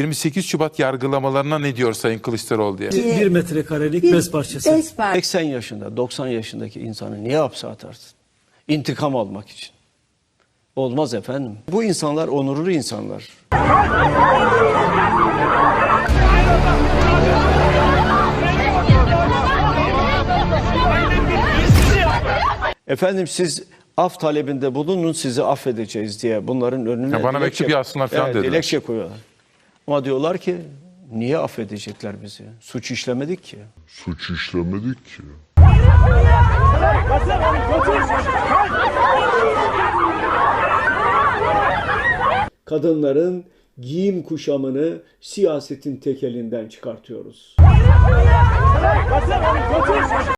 28 Şubat yargılamalarına ne diyor Sayın Kılıçdaroğlu diye. Bir, bir metrekarelik bez parçası. Bez par- 80 yaşında, 90 yaşındaki insanı niye hapse atarsın? İntikam almak için. Olmaz efendim. Bu insanlar onurlu insanlar. Efendim siz af talebinde bulunun sizi affedeceğiz diye bunların önüne Ya bana mektup yazsınlar falan dediler. Dilekçe koyuyorlar. Ama diyorlar ki niye affedecekler bizi? Suç işlemedik ki. Suç işlemedik ki. kadınların giyim kuşamını siyasetin tekelinden çıkartıyoruz.